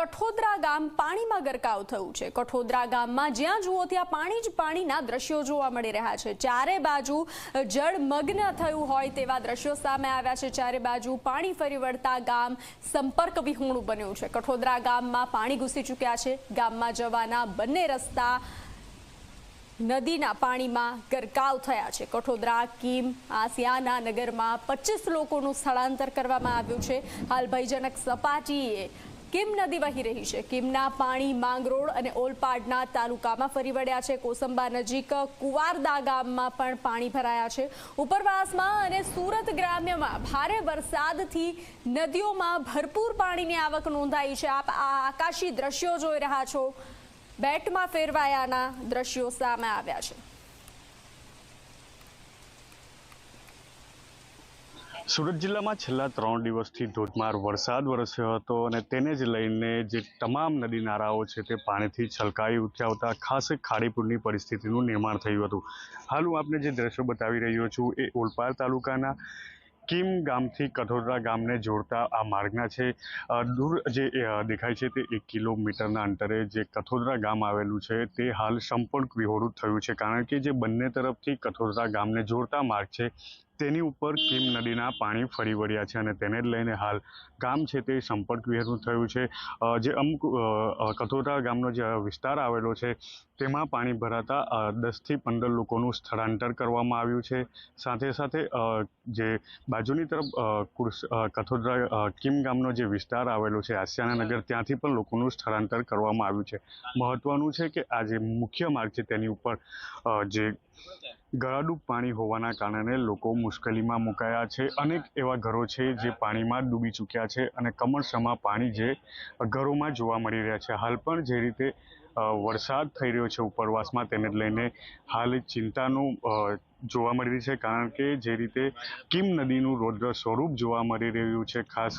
કઠોદરા ગામ પાણીમાં ગરકાવ થયું છે. કઠોદરા ગામમાં જ્યાં જુઓ ત્યાં પાણી જ પાણીના દ્રશ્યો જોવા મળી રહ્યા છે. ચારે બાજુ જળમગ્ન થયું હોય તેવા દ્રશ્યો સામે આવ્યા છે. ચારે બાજુ પાણી ફરી વળતા ગામ સંપર્ક વિહોણું બન્યું છે. કઠોદરા ગામમાં પાણી ઘૂસી ચૂક્યા છે. ગામમાં જવાના બંને રસ્તા નદીના પાણીમાં ગરકાવ થયા છે. કઠોદરા, કીમ, આસિયાના નગરમાં પચીસ લોકોનું સ્થળાંતર કરવામાં આવ્યું છે. હાલ ભયજનક સપાટીએ કિમ નદી વહી રહી છે? કિમના પાણી, માંગરોળ અને ઓલપાડના તાલુકામાં ફરી વળ્યા છે? કોસંબા નજીક કુવારદા ગામમાં પણ પાણી ભરાયા છે. ઉપરવાસમાં અને સુરત ગ્રામ્યમાં ભારે વરસાદથી નદીઓમાં ભરપૂર પાણીની આવક નોંધાઈ છે. આપ આ આકાશી દ્રશ્યો જોઈ રહ્યા છો. બેટમાં ફેરવાયાના દ્રશ્યો સામે આવ્યા છે. સુરત જિલ્લામાં છેલ્લા ત્રણ દિવસથી ધોધમાર વરસાદ વરસ્યો હતો અને તેને જ લઈને જે તમામ નદી નાળાઓ છે તે પાણીથી છલકાઈ ઉઠ્યા હતા ખાસ ખાડીપુરની પરિસ્થિતિનું નિર્માણ થયું હતું. હાલ હું આપને જે દ્રશ્યો બતાવી રહ્યો છું એ ઓલપાડ તાલુકાના કિમ ગામથી કઠોદરા ગામને જોડતા આ માર્ગના છે. દૂર જે દેખાય છે તે એક કિલોમીટરના અંતરે જે કઠોદરા ગામ આવેલું છે તે હાલ સંપૂર્ણ વિહોળું થયું છે. કારણ કે જે બંને તરફથી કઠોદરા ગામને જોડતા માર્ગ છે તેની ઉપર કિમ નદીના પાણી ફરી વળ્યા છે અને તેને જ લઈને હાલ ગામ છે તે સંપર્ક વિહરનું થયું છે. જે અમુક અ, ગામનો જે વિસ્તાર આવેલો છે તેમાં પાણી ભરાતા દસથી પંદર લોકોનું સ્થળાંતર કરવામાં આવ્યું છે. સાથે સાથે જે બાજુની તરફ કઠોદરા કિમ ગામનો જે વિસ્તાર આવેલો છે આસિયાના નગર ત્યાંથી પણ લોકોનું સ્થળાંતર કરવામાં આવ્યું છે. મહત્વનું છે કે આ જે મુખ્ય માર્ગ છે તેની ઉપર જે ગળાડૂબ પાણી હોવાના કારણે લોકો મુશ્કેલીમાં મુકાયા છે. અનેક એવા ઘરો છે જે પાણીમાં ડૂબી ચૂક્યા છે અને કમરસમાં પાણી જે ઘરોમાં જોવા મળી રહ્યા છે. હાલ પણ જે રીતે વરસાદ થઈ રહ્યો છે ઉપરવાસમાં, તેને લઈને હાલ ચિંતાનું જોવા મળી રહી છે. કારણ કે જે રીતે કિમ નદીનું રૌદ્ર સ્વરૂપ જોવા મળી રહ્યું છે, ખાસ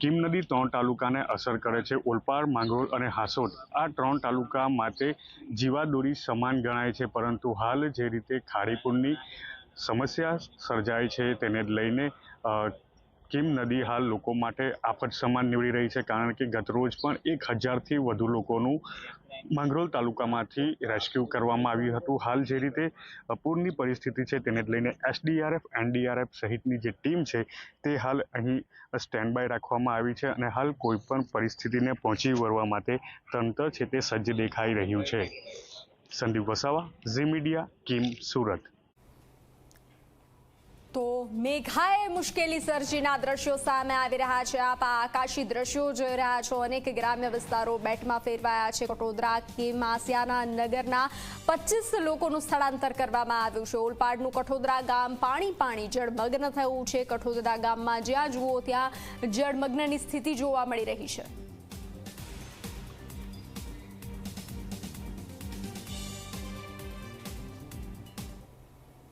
કિમ નદી ત્રણ તાલુકાને અસર કરે છે. ઓલપાડ, માંગરોળ અને હાસોદ. આ ત્રણ તાલુકા માટે જીવાદોરી સમાન ગણાય છે, પરંતુ હાલ જે રીતે ખાડીપુરની સમસ્યા સર્જાય છે, તેને લઈને કિમ નદી હાલ લોકો માટે આફત સમાન નીવડી રહી છે, કારણ કે ગતરોજ પણ એક હજારથી વધુ લોકોનું માંગરોળ તાલુકામાંથી રેસ્ક્યુ કરવામાં આવ્યું હતું. હાલ જે રીતે પૂરની પરિસ્થિતિ છે, તેને લઈને એસડીઆરએફ, એનડીઆરએફ સહિતની જે ટીમ છે, તે હાલ અહીં સ્ટેન્ડ બાય રાખવામાં આવી છે અને હાલ કોઈપણ પરિસ્થિતિને પહોંચી વળવા માટે તંત્ર છે તે સજ્જ દેખાઈ રહ્યું છે. સંદીપ વસાવા, ઝી મીડિયા, કિમ, સુરત. તો મેઘાએ મુશ્કેલી સર્જીના દ્રશ્યો સામે આવી રહ્યા છે. આપ આકાશી દ્રશ્યો જોઈ રહ્યા છો. અનેક ગ્રામ્ય વિસ્તારો બેટમાં ફેરવાયા છે. કટોદરા કે માસિયાના નગરના પચીસ લોકોનું સ્થળાંતર કરવામાં આવ્યું છે. ઓલપાડનું કઠોદરા ગામ પાણી પાણી જળમગ્ન થયું છે. કઠોદરા ગામમાં જ્યાં જુઓ ત્યાં જળમગ્નની સ્થિતિ જોવા મળી રહી છે.